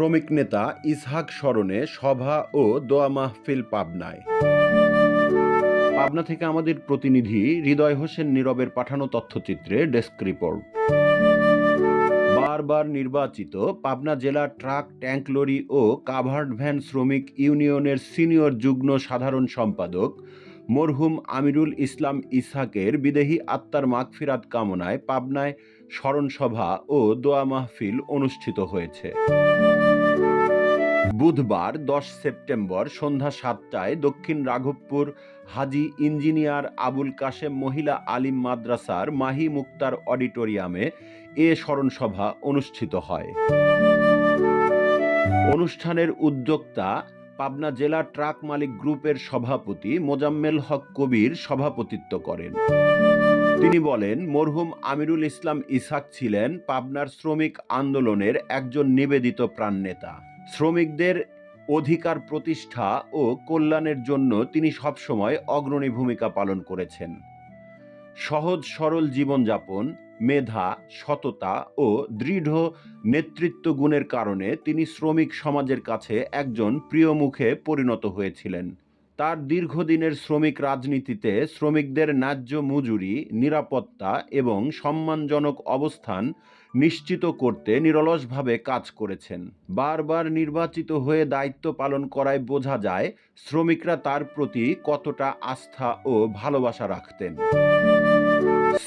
শ্রমিক নেতা ইসহাক স্মরণে সভা ও দোয়া মাহফিল পাবনায়। পাবনা থেকে আমাদের প্রতিনিধি হৃদয় হোসেন নীরবের পাঠানো তথ্যচিত্রে ডেস্ক রিপোর্ট। বারবার নির্বাচিত পাবনা জেলা ট্রাক, ট্যাঙ্ক লরি ও কাভার্ড ভ্যান শ্রমিক ইউনিয়নের সিনিয়র যুগ্ম সাধারণ সম্পাদক মরহুম আমিরুল ইসলাম ইসহাকের বিদেহী আত্মার মাগফিরাত কামনায় পাবনায় স্মরণসভা ও দোয়া মাহফিল অনুষ্ঠিত হয়েছে। বুধবার দশ সেপ্টেম্বর সন্ধ্যা সাতটায় দক্ষিণ রাঘবপুর হাজি ইঞ্জিনিয়ার আবুল কাশেম মহিলা আলিম মাদ্রাসার মাহি মুক্তার অডিটোরিয়ামে এ স্মরণসভা অনুষ্ঠিত হয়। অনুষ্ঠানের উদ্যোক্তা পাবনা জেলা ট্রাক মালিক গ্রুপের সভাপতি মোজাম্মেল হক কবির সভাপতিত্ব করেন। তিনি বলেন, মরহুম আমিরুল ইসলাম ইসাক ছিলেন পাবনার শ্রমিক আন্দোলনের একজন নিবেদিত প্রাণনেতা শ্রমিকদের অধিকার প্রতিষ্ঠা ও কল্যাণের জন্য তিনি সবসময় অগ্রণী ভূমিকা পালন করেছেন। সহজ সরল জীবনযাপন মেধা, সততা ও দৃঢ় নেতৃত্ব গুণের কারণে তিনি শ্রমিক সমাজের কাছে একজন প্রিয় মুখে পরিণত হয়েছিলেন। তার দীর্ঘদিনের শ্রমিক রাজনীতিতে শ্রমিকদের ন্যায্য মজুরি, নিরাপত্তা এবং সম্মানজনক অবস্থান নিশ্চিত করতে নিরলসভাবে কাজ করেছেন। বারবার নির্বাচিত হয়ে দায়িত্ব পালন করায় বোঝা যায় শ্রমিকরা তার প্রতি কতটা আস্থা ও ভালোবাসা রাখতেন।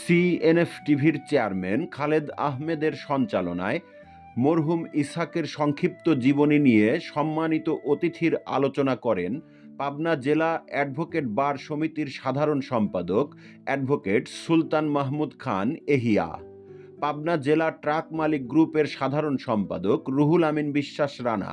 সিএনএফ টিভির চেয়ারম্যান খালেদ আহমেদের সঞ্চালনায় মরহুম ইসাকের সংক্ষিপ্ত জীবনী নিয়ে সম্মানিত অতিথির আলোচনা করেন পাবনা জেলা অ্যাডভোকেট বার সমিতির সাধারণ সম্পাদক অ্যাডভোকেট সুলতান মাহমুদ খান এহিয়া, পাবনা জেলা ট্রাক মালিক গ্রুপের সাধারণ সম্পাদক রুহুল আমিন বিশ্বাস রানা,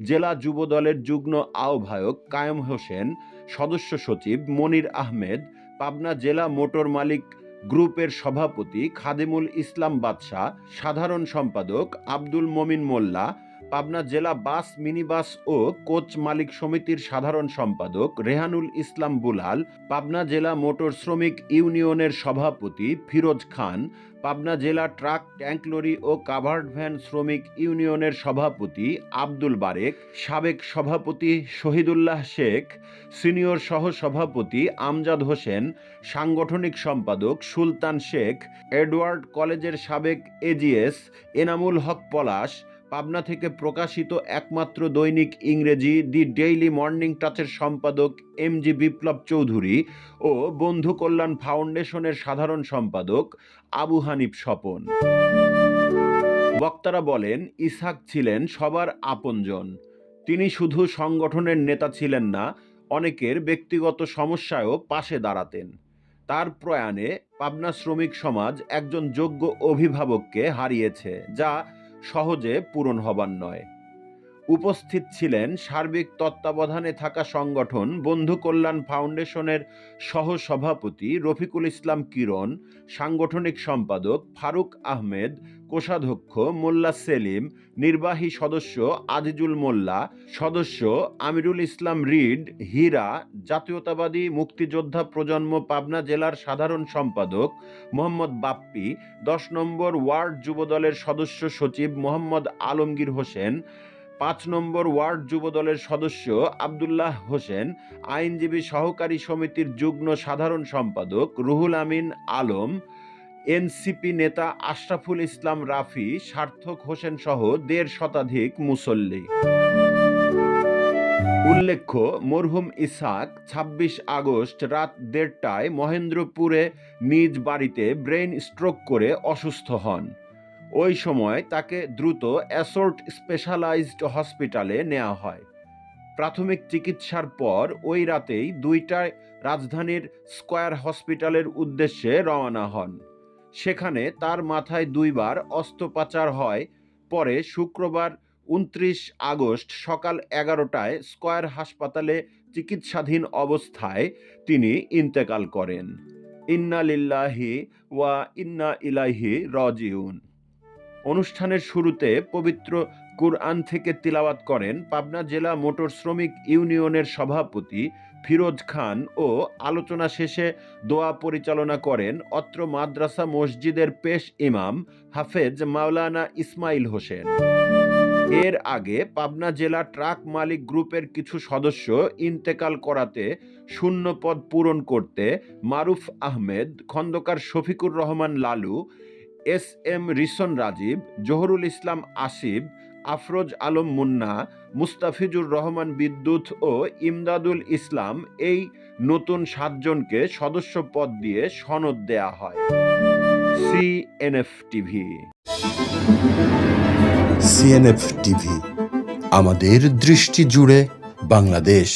জেলা যুব দলের যুগ্ম আহ্বায়ক কায়েম হোসেন, সদস্য সচিব মনির আহমেদ পাবনা জেলা মোটর মালিক গ্রুপের সভাপতি খাদেমুল ইসলাম বাদশাহ সাধারণ সম্পাদক আব্দুল মমিন মোল্লা পাবনা জেলা বাস, মিনিবাস ও কোচ মালিক সমিতির সাধারণ সম্পাদক রেহানুল ইসলাম বুলাল পাবনা জেলা মোটর শ্রমিক ইউনিয়নের সভাপতি ফিরোজ খান, পাবনা জেলা ট্রাক ট্যাঙ্ক লরি ও কাভার্ড ভ্যান শ্রমিক ইউনিয়নের সভাপতি আব্দুল বারেক, সাবেক সভাপতি শহীদুল্লাহ শেখ, সিনিয়র সহ সভাপতি আমজাদ হোসেন, সাংগঠনিক সম্পাদক সুলতান শেখ, এডওয়ার্ড কলেজের সাবেক এজিএস এনামুল হক পলাশ পাবনা থেকে প্রকাশিত একমাত্র দৈনিক ইংরেজি দি ডেইলি মর্নিং টাচের সম্পাদক এম জি বিপ্লব চৌধুরী ও বন্ধু কল্যাণ ফাউন্ডেশনের সাধারণ সম্পাদক আবু হানিফ স্বপন। বক্তারা বলেন ইসাক ছিলেন সবার আপনজন। তিনি শুধু সংগঠনের নেতা ছিলেন না, অনেকের ব্যক্তিগত সমস্যায়ও পাশে দাঁড়াতেন। তার প্রয়াণে পাবনা শ্রমিক সমাজ একজন যোগ্য অভিভাবককে হারিয়েছে, যা সহজে পূরণ হবার নয়। উপস্থিত ছিলেন সার্বিক তত্ত্বাবধানে থাকা সংগঠন বন্ধু কল্যাণ ফাউন্ডেশনের সহ সভাপতি রফিকুল ইসলাম কিরণ, সাংগঠনিক সম্পাদক ফারুক আহমেদ, কোষাধ্যক্ষ মোল্লা সেলিম, নির্বাহী সদস্য আজিজুল মোল্লা, সদস্য আমিরুল ইসলাম রিড, হীরা, জাতীয়তাবাদী মুক্তিযোদ্ধা প্রজন্ম পাবনা জেলার সাধারণ সম্পাদক মোহাম্মদ বাপ্পি, দশ নম্বর ওয়ার্ড যুবদলের সদস্য সচিব মোহাম্মদ আলমগীর হোসেন পাঁচ নম্বর ওয়ার্ড যুবদলের সদস্য আবদুল্লাহ হোসেন, আইনজীবী সহকারী সমিতির যুগ্ম সাধারণ সম্পাদক রুহুল আমিন আলম, এনসিপি নেতা আশরাফুল ইসলাম রাফি, সার্থক হোসেন সহ দেড় শতাধিক মুসল্লি। উল্লেখ্য, মরহুম ইসাক ২৬ আগস্ট রাত দেড়টায় মহেন্দ্রপুরে নিজ বাড়িতে ব্রেন স্ট্রোক করে অসুস্থ হন। ওই সময় তাকে দ্রুত অ্যাসোর্ট স্পেশালাইজড হসপিটালে নেওয়া হয়। প্রাথমিক চিকিৎসার পর ওই রাতেই দুইটায় রাজধানীর স্কয়ার হসপিটালের উদ্দেশ্যে রওনা হন। সেখানে তার মাথায় দুইবার অস্ত্রোপচার হয়। পরে শুক্রবার উনত্রিশ আগস্ট সকাল এগারোটায় স্কয়ার হাসপাতালে চিকিৎসাধীন অবস্থায় তিনি ইন্তেকাল করেন। ইন্না লিল্লাহি ওয়া ইন্না ইলাইহি রাজিউন। অনুষ্ঠানের শুরুতে পবিত্র কুরআন থেকে তিলাওয়াত করেন পাবনা জেলা মোটর শ্রমিক ইউনিয়নের সভাপতি ফিরোজ খান ও আলোচনা শেষে দোয়া পরিচালনা করেন অত্র মাদ্রাসা মসজিদের পেশ ইমাম হাফেজ মাওলানা ইসমাইল হোসেন। এর আগে পাবনা জেলা ট্রাক মালিক গ্রুপের কিছু সদস্য ইন্তেকাল করাতে শূন্য পদ পূরণ করতে মারুফ আহমেদ, খন্দকার শফিকুর রহমান লালু এস এম রিসন রাজীব, জহরুল ইসলাম আসিফ, আফরোজ আলম মুন্না, মুস্তাফিজুর রহমান বিদ্যুৎ ও ইমদাদুল ইসলাম এই নতুন সাতজনকে সদস্য পদ দিয়ে সনদ দেয়া হয়। CNF TV. সিএনএফ টিভি, আমাদের দৃষ্টি জুড়ে বাংলাদেশ।